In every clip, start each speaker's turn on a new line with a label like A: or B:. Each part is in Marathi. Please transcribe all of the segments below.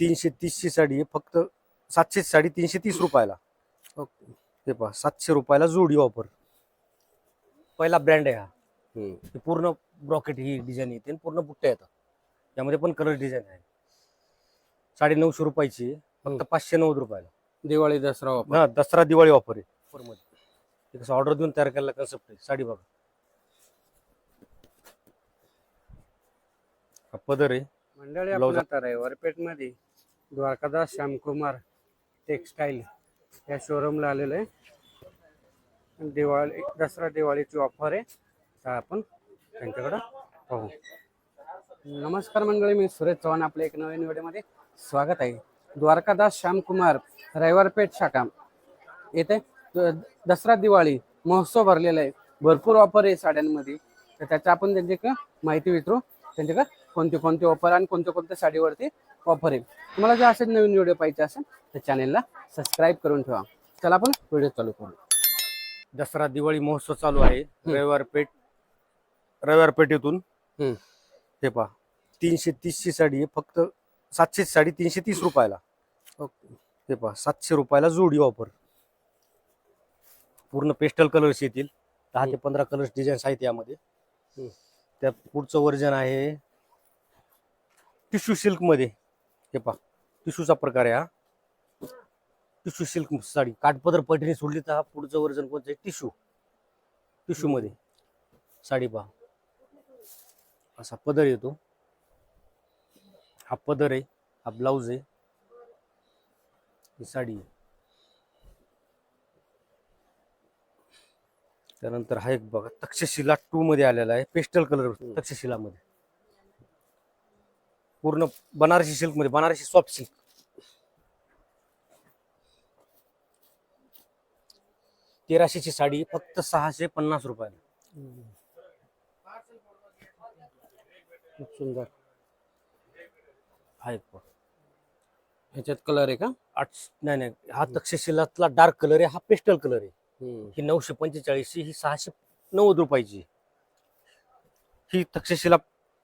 A: तीनशे तीसची साडी आहे फक्त सातशे साडी तीनशे तीस रुपयाला.
B: ओके.
A: हे पहा सातशे रुपयाला जोडी ऑफर पहिला ब्रँड आहे हा. हे पूर्ण ब्रॉकेट ही डिझाईन येते आणि पूर्ण बुट्ट्या येतात. यामध्ये पण कलर डिझाईन आहे. साडे नऊशे रुपयाची आहे, फक्त. पाचशे नव्वद रुपयाला.
B: दिवाळी दसरा वापर
A: हा दसरा दिवाळी ऑफर आहे. ऑफरमध्ये हे कसं ऑर्डर देऊन तयार केलेला कन्सेप्ट आहे साडी बघा. हा पदर आहे.
B: मंडळी आपण आता रविवारपेठमध्ये द्वारकादास श्यामकुमार टेक्सटाईल या शोरूमला आलेलो आहे. दिवाळी दसरा दिवाळीची ऑफर आहे. तर आपण त्यांच्याकडं पाहू. नमस्कार मंडळी मी सुरेश चव्हाण आपल्या एक नवीन व्हिडिओमध्ये स्वागत आहे. द्वारकादास श्यामकुमार रविवारपेठ शाखा येथे दसरा दिवाळी महोत्सव भरलेला आहे. भरपूर ऑफर आहे साड्यांमध्ये. तर त्याच्या आपण त्यांच्याकडे माहिती विचारू. त्यांच्याकडे कोणते कोणते ऑफर आणि कोणत्या कोणत्या साडीवरती ऑफर आहे. तुम्हाला जर असेच नवीन व्हिडिओ पाहिजे असेल तर चॅनेलला सबस्क्राईब करून ठेवा. चला आपण व्हिडिओ चालू करू.
A: दसरा दिवाळी महोत्सव चालू आहे. रविवार पेठ रविवार पेठेतून. हे पहा तीनशे तीसची साडी आहे. फक्त सातशे साडी तीनशे तीस रुपयाला.
B: ओके.
A: हे पहा सातशे रुपयाला जोडी ऑफर पूर्ण पेस्टल कलर्स येतील. दहा ते. पंधरा कलर्स डिझाईन्स आहेत यामध्ये.
B: हम्म.
A: त्या पुढचं वर्जन आहे. टिश्यू सिल्कमध्ये. हे पहा टिश्यूचा प्रकार आहे हा. टिश्यू सिल्क साडी काठपदर पैठणी सोडली तर हा पुढचं वर्जन कोणतं आहे? टिश्यू. टिश्यूमध्ये. साडी पहा. असा पदर येतो. हा पदर आहे हा ब्लाऊज आहे. ही साडी आहे. त्यानंतर हा एक बघा तक्षशिला टू मध्ये आलेला आहे पेस्टल कलर तक्षशिलामध्ये. पूर्ण बनारसी सिल्कमध्ये बनारसी सॉफ्ट सिल्क तेराशेची साडी फक्त सहाशे पन्नास रुपयाला
B: खूप सुंदर
A: हा एक बघा.
B: ह्याच्यात कलर आहे का
A: आठ नाही नाही हा तक्षशिलातला डार्क कलर आहे हा पेस्टल कलर आहे. ही नऊशे पंचेचाळीसची ही सहाशे नव्वद रुपयाची ही तक्षशिला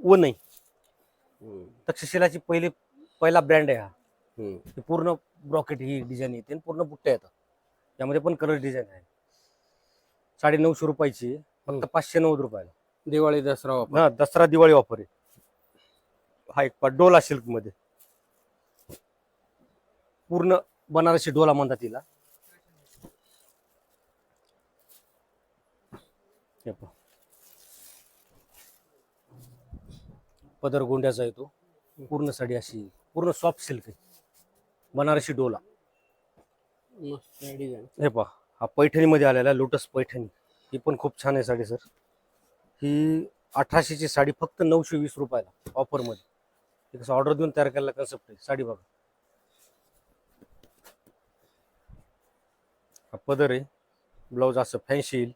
A: वन आहे. तक्षशिलाची पहिली पहिला ब्रँड आहे हा. ही पूर्ण ब्रॉकेट ही डिझाईन येते आणि पूर्ण बुट्ट्या येतात. यामध्ये पण कलर डिझाईन आहे. साडे नऊशे रुपयाची. फक्त पाचशे नव्वद रुपयाला.
B: दिवाळी दसरा वापर.
A: हा दसरा दिवाळी ऑफर आहे. हा एक पा- डोला सिल्कमध्ये पूर्ण बनारसी डोला म्हणतात तिला हे पहा. पदर गोंड्याचा येतो. पूर्ण साडी अशी पूर्ण सॉफ्ट सिल्क आहे. बनारसी डोला.
B: मस्त डिझाईन
A: हे पहा हा पैठणीमध्ये आलेला लोटस पैठणी. ही पण खूप छान आहे साडी सर ही अठराशेची साडी फक्त नऊशे वीस रुपयाला ऑफरमध्ये कसं ऑर्डर देऊन तयार केलेला कन्सेप्ट आहे साडी बघा. हा पदर आहे ब्लाऊज असं फॅन्सी येईल.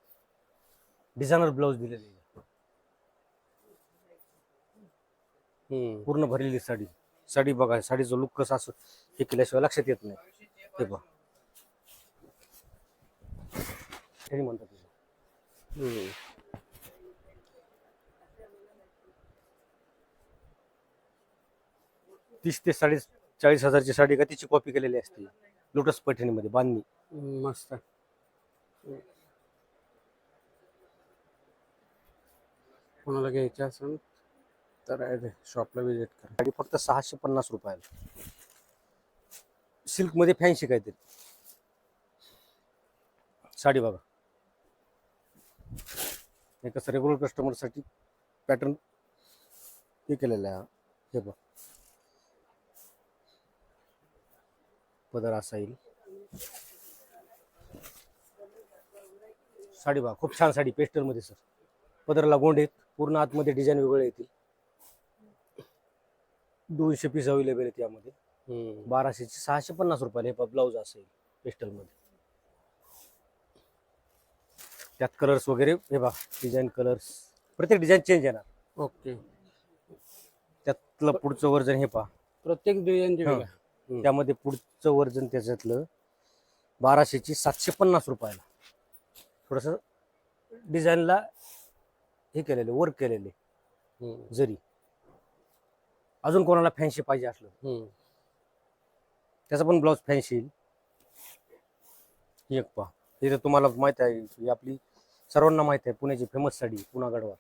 A: डिझायनर ब्लाऊज दिलेले आहे
B: हम्म.
A: पूर्ण भरलेली साडी. साडी बघा साडीचं लुक कसं असं हे केल्याशिवाय लक्षात येत नाही. हे पहा हे म्हणतात. तीस ते साडे चाळीस हजारची साडी का तिची कॉपी केलेली असते. लोटस पैठणीमध्ये बांधणी.
B: मस्त. कोणाला घ्यायचं असेल? तर शॉपला विजिट करा.
A: साडी फक्त सहाशे पन्नास रुपयाला. सिल्कमध्ये फॅन्सी काहीतरी. साडी बघा. हे कसं रेग्युलर कस्टमरसाठी पॅटर्न हे केलेलं आहे. हे बघ. पदर असा येईल. साडी बघा खूप छान साडी पेस्टरमध्ये सर पदरला गोंड आहेत. पूर्ण आतमध्ये डिझाईन वेगळे येतील. दोनशे पीस अवेलेबल आहेत यामध्ये. बाराशेची सहाशे पन्नास रुपयाला हे ब्लाऊज असेल पेस्टलमध्ये त्यात कलर्स वगैरे हे बघा डिझाईन कलर्स प्रत्येक डिझाईन चेंज येणार.
B: ओके.
A: त्यातलं पुढचं वर्जन हे पहा.
B: प्रत्येक
A: हा.
B: हम्म.
A: त्यामध्ये पुढचं वर्जन त्याच्यातलं बाराशेची सातशे पन्नास रुपयाला. थोडस डिझाईनला हे केलेले वर्क केलेले. जरी. अजून कोणाला फॅन्सी पाहिजे असलं. त्याचा पण ब्लाऊज फॅन्सी येईल. ही एक पहा. इथे तुम्हाला माहीत आहे ही आपली सर्वांना माहीत आहे पुण्याची फेमस साडी पुणा गडवाल.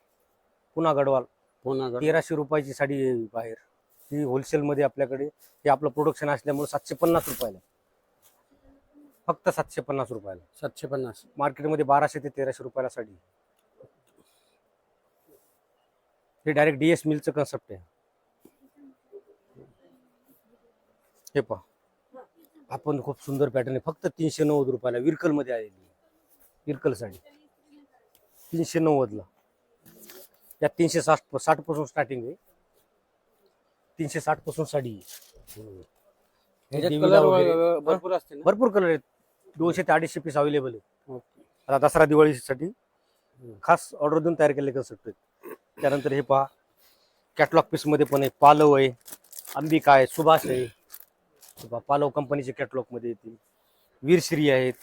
A: पुणा गडवाल.
B: पुन्हा गड-
A: तेराशे रुपयाची साडी आहे बाहेर. ही होलसेलमध्ये आपल्याकडे हे आपलं प्रोडक्शन असल्यामुळे सातशे पन्नास रुपयाला फक्त सातशे पन्नास रुपयाला.
B: सातशे पन्नास.
A: मार्केटमध्ये बाराशे ते तेराशे रुपयाला साडी हे डायरेक्ट डीएस मिलचं कन्सेप्ट आहे. हे पहा. आपण खूप सुंदर पॅटर्न आहे. फक्त तीनशे नव्वद रुपयाला विरकलमध्ये आलेली विरकल साडी. तीनशे नव्वदला. यात तीनशे साठ साठपासून स्टार्टिंग आहे. तीनशे साठपासून साडी
B: भरपूर असते ना?
A: भरपूर कलर आहेत. दोनशे ते अडीचशे पीस अवेलेबल आहे
B: ओके.
A: आता दसरा दिवाळीसाठी खास ऑर्डर देऊन तयार केले कन्सेप्ट आहेत. त्यानंतर हे पहा. कॅटलॉग पीसमध्ये पण आहे पालव आहे. अंबिका आहे. सुभाष आहे. पालव कंपनीचे कॅटलॉगमध्ये येतील. वीरश्री आहेत.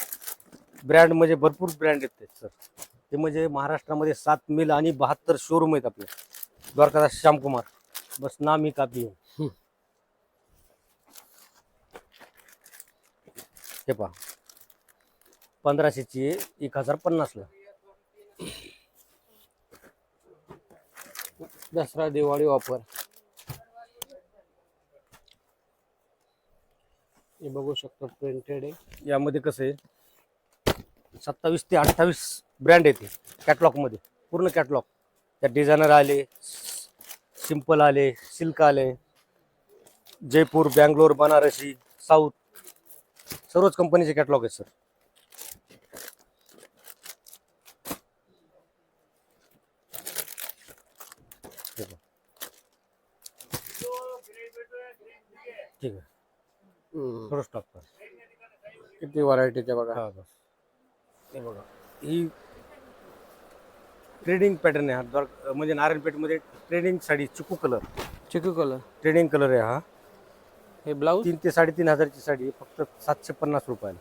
A: ब्रँड म्हणजे भरपूर ब्रँड आहेत सर ते म्हणजे महाराष्ट्रामध्ये सात मिल आणि बहात्तर शोरूम आहेत आपले. द्वारकादास श्यामकुमार. बस नाम ही कापी. हे पहा. पंधराशेची एक हजार पन्नासला
B: दसरा दिवाळी ऑफर हे बघू शकतो प्रिंटेड आहे.
A: यामध्ये कसं आहे? सत्तावीस ते अठ्ठावीस ब्रँड येते कॅटलॉगमध्ये पूर्ण कॅटलॉग त्यात डिझायनर आले सिंपल आले सिल्क आले. जयपूर बँगलोर बनारसी साऊथ सर्वच कंपनीचे कॅटलॉग आहेत सर ठीक आहे. थोडं स्टॉप कर
B: किती व्हरायटीचे बघा.
A: हा बस. हे बघा. ही ट्रेडिंग पॅटर्न आहे हा. द्वार- म्हणजे नारायणपेठमध्ये ट्रेडिंग साडी चिकू कलर
B: चिकू कलर
A: ट्रेडिंग कलर आहे हा.
B: हे ब्लाऊज
A: तीन ते साडेतीन हजारची साडी आहे. फक्त सातशे पन्नास रुपयाला.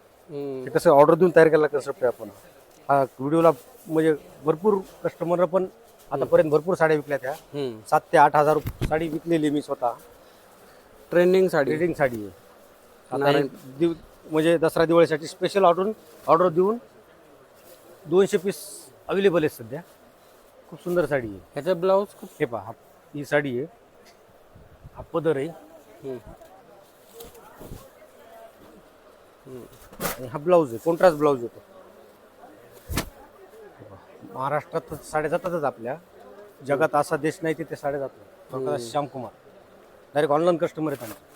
A: ते कसं ऑर्डर देऊन तयार केला कन्सेप्ट आहे आपण? हा व्हिडिओला म्हणजे भरपूर कस्टमर पण आतापर्यंत भरपूर साड्या विकल्या त्या. सात ते आठ हजार रुप- साडी विकलेली मी स्वतः.
B: ट्रेंडिंग साडी.
A: ट्रेडिंग साडी आहे. आता
B: नारायण-
A: ही दिव म्हणजे दसरा दिवाळीसाठी स्पेशल ऑर्डर ऑर्डर देऊन दोनशे पीस अवेलेबल आहेत सध्या. खूप सुंदर साडी आहे.
B: ह्याचं ब्लाऊज खूप
A: हे पहा हा- साडी आहे. हा पदर आहे. आणि हा ब्लाऊज आहे. कॉन्ट्रास्ट ब्लाऊज येतो. महाराष्ट्रात साड्या जातातच आपल्या. जगात असा देश नाही तिथे साड्या जातात श्यामकुमार. डायरेक्ट ऑनलाईन कस्टमर आहेत आमचे.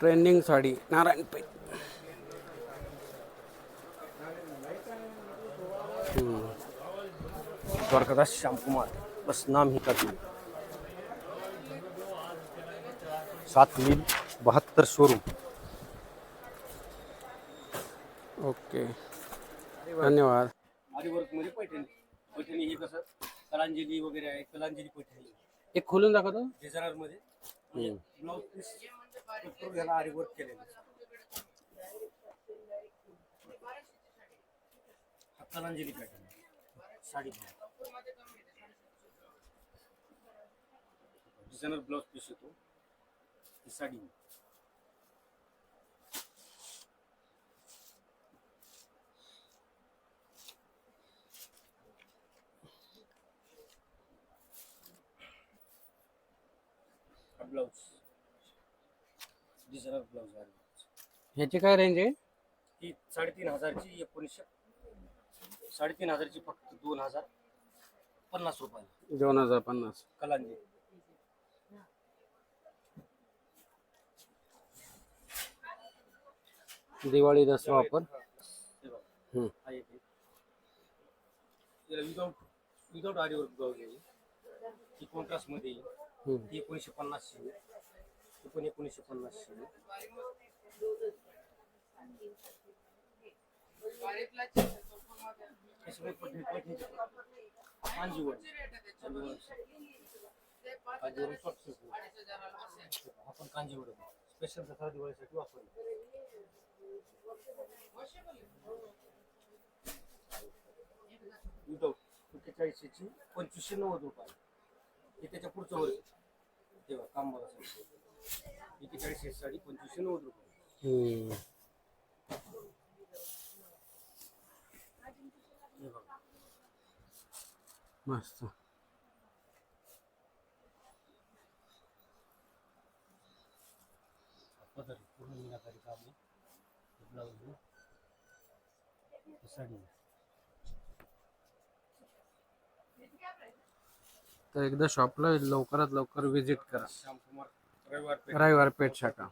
B: ट्रेंडिंग साडी नारायणपेठ
A: द्वारकादास श्यामकुमार बस नाम ही काफी सात मिल बहात्तर शोरूम।
B: ओके. धन्यवाद.
A: आरीवर्कमध्ये पैठणी पैठणी ही कसं कलांजली वगैरे आहे कलांजली पैठणी
B: एक खोलून दाखवतो?
A: मध्ये. ब्लाऊज पीस करून याला आरीवर्क केलेलं. आहे. हा Kalanjali pattern. Sari designer blouse piece येतो. साडी. डिझायनर ब्लाऊज आहे
B: ह्याची काय रेंज आहे
A: ही साडेतीन हजारची एकोणीसशे साडेतीन हजारची फक्त दोन हजार पन्नास रुपये
B: दोन हजार पन्नास
A: Kalanji
B: Diwali Dussehra offer. Hmm.
A: Without without aari work blouse आहे ही कॉन्ट्रास्टमध्ये येईल.
B: हम्म.
A: ही एकोणीसशे पन्नासची आहे. ही पण एकोणीसशे पन्नास आहे. हे हा पण कांजीवरम स्पेशल दसरा दिवाळीसाठी वापरले विदाऊट एक्केचाळीसशेची पंचवीसशे नव्वद रुपये हे त्याच्या पुढचं वर्ष तेव्हा काम बघा एकेचाळीस साडी पंचवीसशे नव्वद रुपये
B: हम्म.
A: हे बघा
B: मस्त
A: पदर पूर्ण मीनाकारी काम आहे. हे ब्लाऊज आहे. ही साडी आहे.
B: तर एकदा शॉपला लवकरात लवकर विजिट करा
A: श्यामकुमार रविवार पेठ.
B: रविवार पेठ शाखा